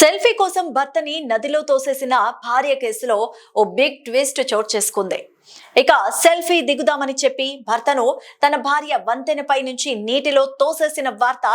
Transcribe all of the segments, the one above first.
Selfie కోసం భర్తని నదిలో తోసేసిన భార్య కేసులో ఓ బిగ్ ట్విస్ట్ చోటు చేసుకుంది. ఇక సెల్ఫీ దిగుదామని చెప్పి భర్తను తన భార్య వంతెనపై నుంచి నీటిలో తోసేసిన వార్త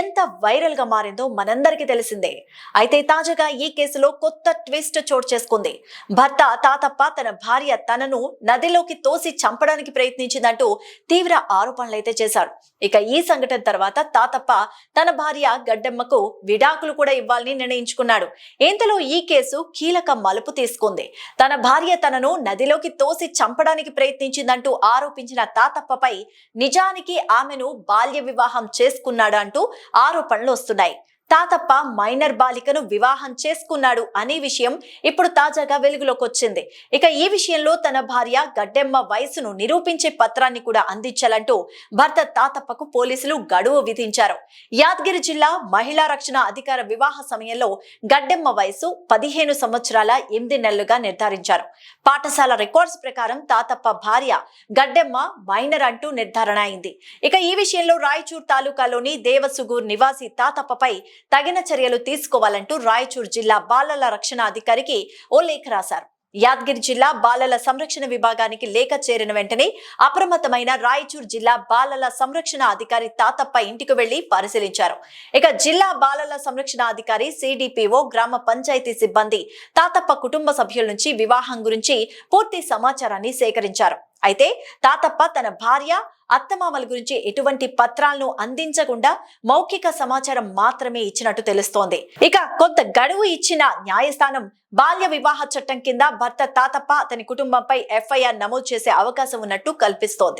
ఎంత వైరల్గా మారిందో మనందరికీ తెలిసిందే. అయితే తాజాగా ఈ కేసులో కొత్త ట్విస్ట్ చోటు చేసుకుంది. భర్త తాతప్ప తన భార్య తనను నదిలోకి తోసి చంపడానికి ప్రయత్నించిందంటూ తీవ్ర ఆరోపణలైతే చేశారు. ఇక ఈ సంఘటన తర్వాత తాతప్ప తన భార్య గడ్డమ్మకు విడాకులు కూడా ఇవ్వాలని నిర్ణయించుకున్నాడు. ఇంతలో ఈ కేసు కీలక మలుపు తీసుకుంది. తన భార్య తనను నదిలోకి తోసి చంపడానికి ప్రయత్నించిందంటూ ఆరోపించిన తాతప్పపై నిజానికి ఆమెను బాల్య వివాహం చేసుకున్నాడు అంటూ ఆరోపణలు వస్తున్నాయి. తాతప్ప మైనర్ బాలికను వివాహం చేసుకున్నాడు అనే విషయం ఇప్పుడు తాజాగా వెలుగులోకి వచ్చింది. ఇక ఈ విషయంలో తన భార్య గడ్డెమ్మ వయసును నిరూపించే పత్రాన్ని కూడా అందించాలంటూ భర్త తాతప్పకు పోలీసులు గడువు విధించారు. యాదగిరి జిల్లా మహిళా రక్షణ అధికార వివాహ సమయంలో గడ్డెమ్మ వయసు పదిహేను సంవత్సరాల ఎనిమిది నెలలుగా నిర్ధారించారు. పాఠశాల రికార్డ్స్ ప్రకారం తాతప్ప భార్య గడ్డెమ్మ మైనర్ అంటూ నిర్ధారణ అయింది. ఇక ఈ విషయంలో రాయచూర్ తాలూకాలోని దేవసుగూర్ నివాసి తాతప్పపై తగిన చర్యలు తీసుకోవాలంటూ రాయచూర్ జిల్లా బాలల రక్షణ అధికారికి ఓ లేఖ రాశారు. యాదగిరి జిల్లా బాలల సంరక్షణ విభాగానికి లేఖ చేరిన వెంటనే అప్రమత్తమైన రాయచూర్ జిల్లా బాలల సంరక్షణ అధికారి తాతప్ప ఇంటికి వెళ్ళి పరిశీలించారు. ఇక జిల్లా బాలల సంరక్షణ అధికారి సిడిపిఓ గ్రామ పంచాయతీ సిబ్బంది తాతప్ప కుటుంబ సభ్యుల నుంచి వివాహం గురించి పూర్తి సమాచారాన్ని సేకరించారు. అయితే తాతప్ప తన భార్య అత్తమామల గురించి ఎటువంటి పత్రాలను అందించకుండా మౌఖిక సమాచారం మాత్రమే ఇచ్చినట్టు తెలుస్తోంది. ఇక కొంత గడువు ఇచ్చిన న్యాయస్థానం బాల్య వివాహ చట్టం కింద భర్త తాతప్ప అతని కుటుంబంపై ఎఫ్ఐఆర్ నమోదు చేసే అవకాశం ఉన్నట్టు కల్పిస్తోంది.